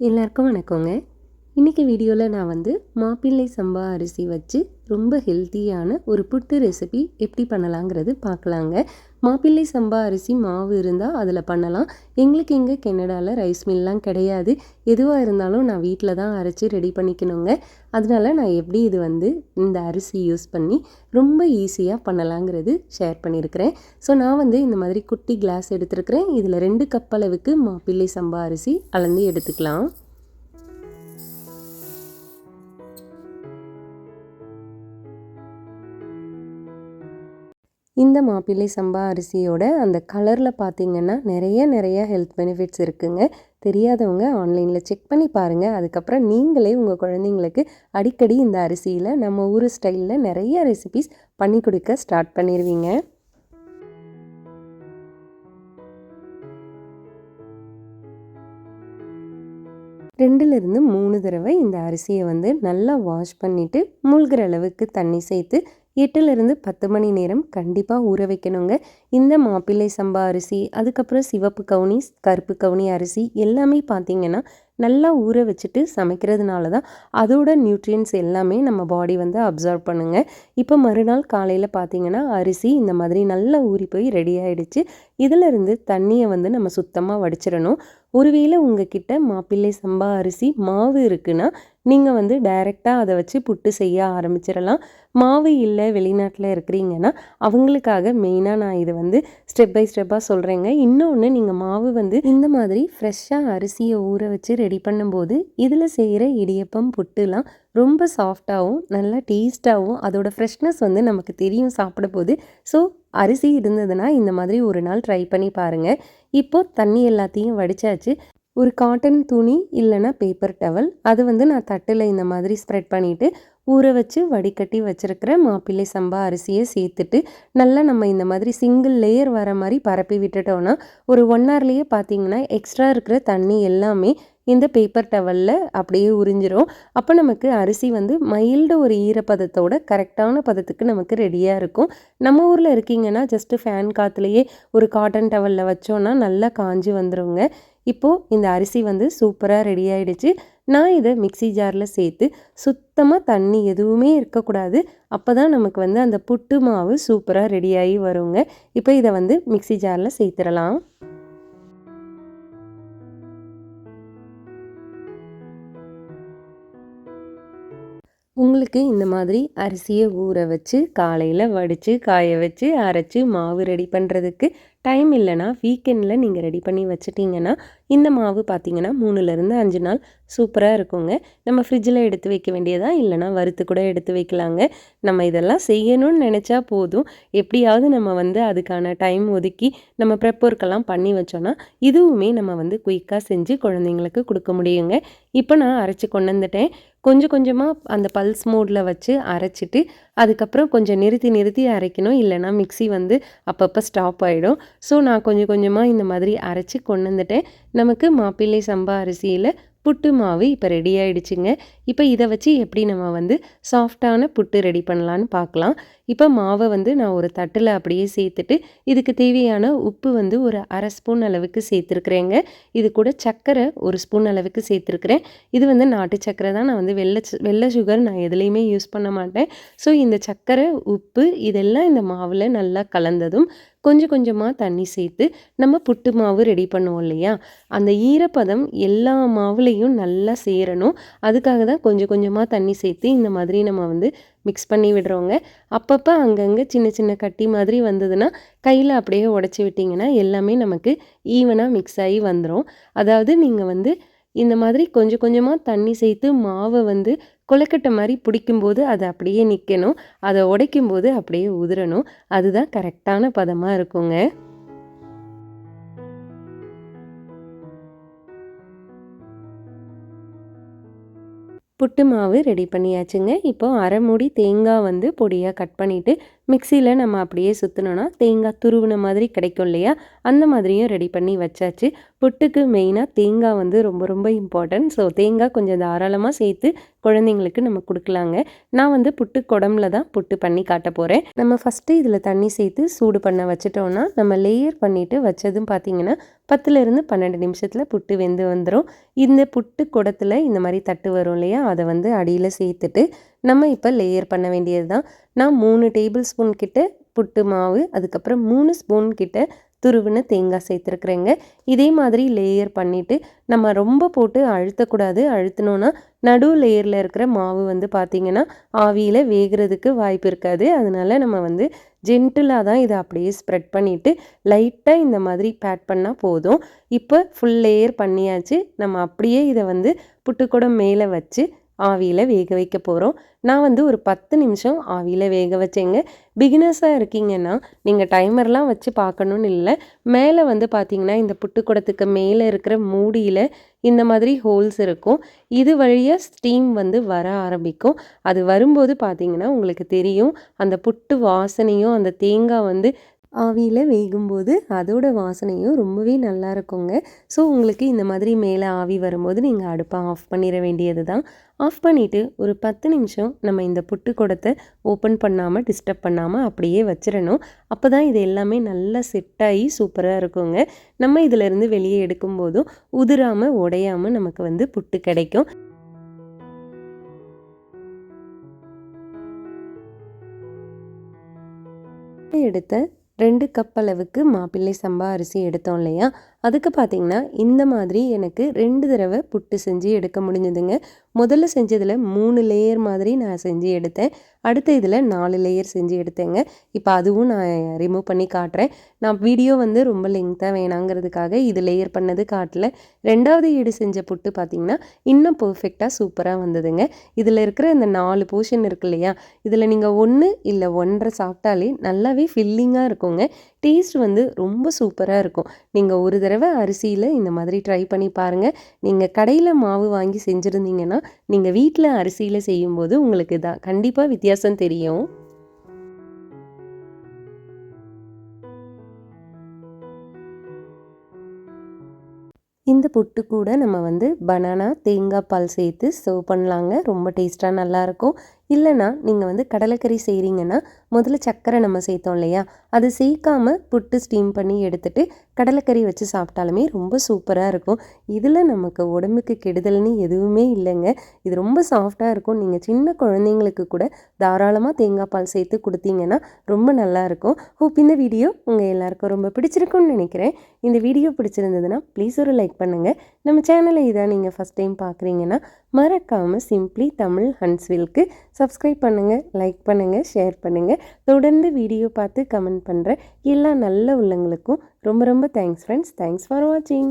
எல்லாருக்கும் வணக்கங்க. இன்றைக்கி வீடியோவில் நான் வந்து மாப்பிள்ளை சம்பா அரிசி வச்சு ரொம்ப ஹெல்த்தியான ஒரு புட்டு ரெசிபி எப்படி பண்ணலாங்கிறது பார்க்கலாங்க. மாப்பிள்ளை சம்பா அரிசி மாவு இருந்தால் அதில் பண்ணலாம். எங்களுக்கு இங்கே கெனடாவில் ரைஸ் மில்லாம் கிடையாது. எதுவாக இருந்தாலும் நான் வீட்டில் தான் அரைச்சி ரெடி பண்ணிக்கணுங்க. அதனால நான் எப்படி இது வந்து இந்த அரிசி யூஸ் பண்ணி ரொம்ப ஈஸியாக பண்ணலாங்கிறது ஷேர் பண்ணியிருக்கிறேன் ஸோ நான் வந்து இந்த மாதிரி குட்டி கிளாஸ் எடுத்துருக்கிறேன். இதில் ரெண்டு கப் அளவுக்கு மாப்பிள்ளை சம்பா அரிசி அளந்து எடுத்துக்கலாம். இந்த மாப்பிள்ளை சம்பா அரிசியோட அந்த கலரில் பார்த்தீங்கன்னா நிறைய நிறைய ஹெல்த் பெனிஃபிட்ஸ் இருக்குங்க. தெரியாதவங்க ஆன்லைனில் செக் பண்ணி பாருங்கள் அதுக்கப்புறம் நீங்களே உங்கள் குழந்தைங்களுக்கு அடிக்கடி இந்த அரிசியில் நம்ம ஊர் ஸ்டைலில் நிறைய ரெசிபிஸ் பண்ணி கொடுக்க ஸ்டார்ட் பண்ணிடுவீங்க ரெண்டுலேருந்து மூணு தடவை இந்த அரிசியை வந்து நல்லா வாஷ் பண்ணிவிட்டு மூழ்கிற அளவுக்கு தண்ணி சேர்த்து எட்டுலேருந்து பத்து மணி நேரம் கண்டிப்பாக ஊற வைக்கணுங்க. இந்த மாப்பிள்ளை சம்பா அரிசி அதுக்கப்புறம் சிவப்பு கவுனி கருப்பு கவுனி அரிசி எல்லாமே பார்த்திங்கன்னா நல்லா ஊற வச்சுட்டு சமைக்கிறதுனால தான் அதோட நியூட்ரியன்ஸ் எல்லாமே நம்ம பாடி வந்து அப்சர்வ் பண்ணுங்க. இப்போ மறுநாள் காலையில் பார்த்தீங்கன்னா அரிசி இந்த மாதிரி நல்லா ஊறி போய் ரெடி ஆகிடுச்சு இதிலிருந்து தண்ணியை வந்து நம்ம சுத்தமாக வடிச்சிடணும். ஒருவேளை உங்ககிட்ட மாப்பிள்ளை சம்பா அரிசி மாவு இருக்குன்னா நீங்கள் வந்து டைரெக்டாக அதை வச்சு புட்டு செய்ய ஆரம்பிச்சிடலாம். மாவு இல்லை வெளிநாட்டில் இருக்கிறீங்கன்னா அவங்களுக்காக மெயினாக நான் இதை வந்து ஸ்டெப் பை ஸ்டெப்பாக சொல்கிறேங்க இன்னொன்று நீங்கள் மாவு வந்து இந்த மாதிரி ஃப்ரெஷ்ஷாக அரிசியை ஊற வச்சு ரெடி பண்ணும்போது இதில் செய்கிற இடியப்பம் புட்டுலாம் ரொம்ப சாஃப்டாகவும் நல்லா டேஸ்ட்டாகவும் அதோட ஃப்ரெஷ்னஸ் வந்து நமக்கு தெரியும் சாப்பிட போது ஸோ அரிசி இருந்ததுன்னா இந்த மாதிரி ஒரு நாள் ட்ரை பண்ணி பாருங்கள் இப்போது தண்ணி எல்லாத்தையும் வடித்தாச்சு ஒரு காட்டன் துணி இல்லைன்னா பேப்பர் டவல் அது வந்து நான் தட்டில் இந்த மாதிரி ஸ்ப்ரெட் பண்ணிவிட்டு ஊற வச்சு வடிகட்டி வச்சுருக்கிற மாப்பிள்ளை சம்பா அரிசியை சேர்த்துட்டு நல்லா நம்ம இந்த மாதிரி சிங்கிள் லேயர் வர மாதிரி பரப்பி விட்டுட்டோன்னா ஒரு ஒன் ஹவர்லேயே பார்த்தீங்கன்னா எக்ஸ்ட்ரா இருக்கிற தண்ணி எல்லாமே இந்த பேப்பர் டவலில் அப்படியே உறிஞ்சிரும். அப்போ நமக்கு அரிசி வந்து மைல்டு ஒரு ஈரப்பதத்தோட கரெக்டான பதத்துக்கு நமக்கு ரெடியாக இருக்கும். நம்ம ஊரில் இருக்கீங்கன்னா ஜஸ்ட்டு ஃபேன் காற்றுலையே ஒரு காட்டன் டவலில் வச்சோன்னா நல்லா காஞ்சி வந்துடுங்க இப்போது இந்த அரிசி வந்து சூப்பராக ரெடி ஆகிடுச்சு நான் இதை மிக்சி ஜாரில் சேர்த்து சுத்தமாக தண்ணி எதுவுமே இருக்கக்கூடாது. அப்போ தான் நமக்கு வந்து அந்த புட்டு மாவு சூப்பராக ரெடியாகி வருங்க. இப்போ இதை வந்து மிக்சி ஜாரில் சேர்த்துடலாம். உங்களுக்கு இந்த மாதிரி அரிசியை ஊற வச்சு காலையில் வடித்து காய வச்சு அரைச்சி மாவு ரெடி பண்ணுறதுக்கு டைம் இல்லைனா வீக்கெண்டில் நீங்கள் ரெடி பண்ணி வச்சிட்டிங்கன்னா இந்த மாவு பார்த்திங்கன்னா மூணுலேருந்து அஞ்சு நாள் சூப்பராக இருக்குங்க. நம்ம ஃப்ரிட்ஜில் எடுத்து வைக்க வேண்டியதாக இல்லைனா வறுத்து கூட எடுத்து வைக்கலாங்க. நம்ம இதெல்லாம் செய்யணும்னு நினச்சா போதும். எப்படியாவது நம்ம வந்து அதுக்கான டைம் ஒதுக்கி நம்ம ப்ரெப்போர்க்கெல்லாம் பண்ணி வச்சோன்னா இதுவுமே நம்ம வந்து குயிக்காக செஞ்சு குழந்தைங்களுக்கு கொடுக்க முடியுங்க. இப்போ நான் அரைச்சி கொண்டு வந்துட்டேன். கொஞ்சம் கொஞ்சமாக அந்த பல்ஸ் மோடில் வச்சு அரைச்சிட்டு அதுக்கப்புறம் கொஞ்சம் நிறுத்தி நிறுத்தி அரைக்கணும். இல்லைனா மிக்சி வந்து அப்பப்போ ஸ்டாப் ஆகிடும் ஸோ நான் கொஞ்சம் கொஞ்சமாக இந்த மாதிரி அரைச்சி கொண்டு வந்துட்டேன். நமக்கு மாப்பிள்ளை சம்பா அரிசியில் புட்டு மாவு இப்போ ரெடி ஆகிடுச்சிங்க இப்போ இதை வச்சு எப்படி நம்ம வந்து சாஃப்டான புட்டு ரெடி பண்ணலான்னு பார்க்கலாம். இப்போ மாவை வந்து நான் ஒரு தட்டில் அப்படியே சேர்த்துட்டு இதுக்கு தேவையான உப்பு வந்து ஒரு அரை ஸ்பூன் அளவுக்கு சேர்த்துருக்குறேங்க. இது கூட சர்க்கரை ஒரு ஸ்பூன் அளவுக்கு சேர்த்துருக்குறேன். இது வந்து நாட்டு சர்க்கரை தான். நான் வந்து வெள்ளை வெள்ளை சுகர் நான் எதுலேயுமே யூஸ் பண்ண மாட்டேன். ஸோ இந்த சர்க்கரை உப்பு இதெல்லாம் இந்த மாவில் நல்லா கலந்ததும் கொஞ்சம் கொஞ்சமாக தண்ணி சேர்த்து நம்ம புட்டு மாவு ரெடி பண்ணுவோம் இல்லையா? அந்த ஈரப்பதம் எல்லா மாவுலேயும் நல்லா சேரணும். அதுக்காக தான் கொஞ்சம் கொஞ்சமாக தண்ணி சேர்த்து இந்த மாதிரி நம்ம வந்து மிக்ஸ் பண்ணி விடுறோங்க. அப்பப்போ அங்கங்கே சின்ன சின்ன கட்டி மாதிரி வந்ததுன்னா கையில் அப்படியே உடச்சி விட்டிங்கன்னா எல்லாமே நமக்கு ஈவனாக மிக்ஸ் ஆகி வந்துடும் அதாவது நீங்கள் வந்து இந்த மாதிரி கொஞ்சம் கொஞ்சமாக தண்ணி சேர்த்து மாவை வந்து கொலக்கட்டை மாதிரி பிடிக்கும்போது அதை அப்படியே நிற்கணும் அதை உடைக்கும்போது அப்படியே உதிரணும். அதுதான் கரெக்டான பதமாக இருக்குங்க. புட்டு மாவு ரெடி பண்ணியாச்சுங்க. இப்போது அரை மூடி தேங்காய் வந்து பொடியாக கட் பண்ணிவிட்டு மிக்சியில் நம்ம அப்படியே சுற்றினோன்னா தேங்காய் துருவின மாதிரி கிடைக்கும் இல்லையா? அந்த மாதிரியும் ரெடி பண்ணி வச்சாச்சு. புட்டுக்கு மெயினாக தேங்காய் வந்து ரொம்ப ரொம்ப இம்பார்ட்டன்ட் ஸோ தேங்காய் கொஞ்சம் தாராளமாக சேர்த்து குழந்தைங்களுக்கு நம்ம கொடுக்கலாங்க. நான் வந்து புட்டு குடம்புல தான் புட்டு பண்ணி காட்ட போகிறேன் நம்ம ஃபஸ்ட்டு இதில் தண்ணி சேர்த்து சூடு பண்ண வச்சிட்டோன்னா நம்ம லேயர் பண்ணிவிட்டு வச்சதும் பார்த்திங்கன்னா பத்துலேருந்து பன்னெண்டு நிமிஷத்தில் புட்டு வெந்து வந்துடும் இந்த புட்டு குடத்தில் இந்த மாதிரி தட்டு வரும் இல்லையா? அதை வந்து அடியில் சேர்த்துட்டு நம்ம இப்போ லேயர் பண்ண வேண்டியது தான் நான் மூணு டேபிள் ஸ்பூன் கிட்ட புட்டு மாவு அதுக்கப்புறம் மூணு ஸ்பூன் கிட்ட துருவின தேங்காய் சேர்த்துருக்குறேங்க. இதே மாதிரி லேயர் பண்ணிவிட்டு நம்ம ரொம்ப போட்டு அழுத்தக்கூடாது. அழுத்தினோன்னா நடு லேயரில் இருக்கிற மாவு வந்து பார்த்திங்கன்னா ஆவியில் வேகிறதுக்கு வாய்ப்பு இருக்காது. அதனால நம்ம வந்து ஜென்டிலாக தான் இதை அப்படியே ஸ்ப்ரெட் பண்ணிவிட்டு லைட்டாக இந்த மாதிரி பேட் பண்ணால் போதும். இப்போ ஃபுல் லேயர் பண்ணியாச்சு. நம்ம அப்படியே இதை வந்து புட்டுக்கூடம் மேலே வச்சு ஆவியில் வேக வைக்க போகிறோம் நான் வந்து ஒரு பத்து நிமிஷம் ஆவியில் வேக வச்சேங்க. பிகினர்ஸாக இருக்கீங்கன்னா நீங்கள் டைமர்லாம் வச்சு பார்க்கணுன்னு இல்லை. மேலே வந்து பார்த்தீங்கன்னா இந்த புட்டுக்குடத்துக்கு மேலே இருக்கிற மூடியில் இந்த மாதிரி ஹோல்ஸ் இருக்கும். இது வழியாக ஸ்டீம் வந்து வர ஆரம்பிக்கும். அது வரும்போது பார்த்தீங்கன்னா உங்களுக்கு தெரியும். அந்த புட்டு வாசனையும் அந்த தேங்காய் வந்து ஆவியில் வேகும்போது அதோட வாசனையும் ரொம்பவே நல்லா இருக்குங்க. ஸோ உங்களுக்கு இந்த மாதிரி மேலே ஆவி வரும்போது நீங்கள் அடுப்பை ஆஃப் பண்ணிட வேண்டியது தான் ஆஃப் பண்ணிவிட்டு ஒரு பத்து நிமிஷம் நம்ம இந்த புட்டு குடத்தை ஓப்பன் பண்ணாமல் டிஸ்டர்ப் பண்ணாமல் அப்படியே வச்சிடணும். அப்போ தான் இது எல்லாமே நல்லா செட்டாகி சூப்பராக இருக்குங்க. நம்ம இதிலேருந்து வெளியே எடுக்கும்போதும் உதிராமல் உடையாமல் நமக்கு வந்து புட்டு கிடைக்கும். எடுத்த ரெண்டு கப் அளவுக்கு மாப்பிள்ளை சம்பா அரிசி எடுத்தோம் இல்லையா? அதுக்கு பார்த்திங்கன்னா இந்த மாதிரி எனக்கு ரெண்டு தடவை புட்டு செஞ்சு எடுக்க முடிஞ்சதுங்க. முதல்ல செஞ்சதில் மூணு லேயர் மாதிரி நான் செஞ்சு எடுத்தேன். அடுத்த இதில் நாலு லேயர் செஞ்சு எடுத்தேங்க. இப்போ அதுவும் நான் ரிமூவ் பண்ணி காட்டுறேன். நான் வீடியோ வந்து ரொம்ப லெங்க்த்தாக வேணாங்கிறதுக்காக இது லேயர் பண்ணது காட்டல. ரெண்டாவது ஈடு செஞ்ச புட்டு பார்த்திங்கன்னா இன்னும் பர்ஃபெக்டாக சூப்பராக வந்ததுங்க. இதில் இருக்கிற இந்த நாலு போர்ஷன் இருக்கு இல்லையா? இதில் நீங்கள் ஒன்று இல்லை ஒன்றரை சாப்பிட்டாலே நல்லாவே ஃபில்லிங்காக இருக்குங்க. டேஸ்ட் வந்து ரொம்ப சூப்பராக இருக்கும். நீங்கள் ஒரு தடவை அரிசியில் இந்த மாதிரி ட்ரை பண்ணி பாருங்கள் நீங்கள் கடையில் மாவு வாங்கி செஞ்சுருந்தீங்கன்னா நீங்கள் வீட்டில் அரிசியில் செய்யும்போது உங்களுக்கு தான் கண்டிப்பாக வித்தியாசம் தெரியும். இந்த புட்டு கூட நம்ம வந்து பனானா தேங்காய் பால் சேர்த்து சர்வ் பண்ணலாங்க. ரொம்ப டேஸ்ட்டாக நல்லாயிருக்கும் இல்லைனா நீங்கள் வந்து கடலைக்கறி செய்கிறீங்கன்னா முதல்ல சர்க்கரை நம்ம சேர்த்தோம் இல்லையா? அது சேர்க்காமல் புட்டு ஸ்டீம் பண்ணி எடுத்துகிட்டு கடலைக்கறி வச்சு சாப்பிட்டாலுமே ரொம்ப சூப்பராக இருக்கும். இதில் நமக்கு உடம்புக்கு கெடுதல்னு எதுவுமே இல்லைங்க. இது ரொம்ப சாஃப்டாக இருக்கும். நீங்கள் சின்ன குழந்தைங்களுக்கு கூட தாராளமாக தேங்காய் பால் சேர்த்து கொடுத்தீங்கன்னா ரொம்ப நல்லாயிருக்கும் ஹோப் இந்த வீடியோ உங்கள் எல்லாருக்கும் ரொம்ப பிடிச்சிருக்கும்னு நினைக்கிறேன். இந்த வீடியோ பிடிச்சிருந்ததுன்னா ப்ளீஸ் ஒரு லைக் பண்ணுங்கள் நம்ம சேனலை இதான் நீங்கள் ஃபஸ்ட் டைம் பார்க்குறீங்கன்னா மறக்காமல் சிம்ப்ளி தமிழ் ஹன்ஸ்வில்க்கு சப்ஸ்கிரைப் பண்ணுங்கள் லைக் பண்ணுங்கள் ஷேர் பண்ணுங்கள் தொடர்ந்து வீடியோ பார்த்து கமெண்ட் பண்ணுற எல்லா நல்ல உள்ளங்களுக்கும் ரொம்ப ரொம்ப தேங்க்ஸ் ஃப்ரெண்ட்ஸ் தேங்க்ஸ் ஃபார் வாட்சிங்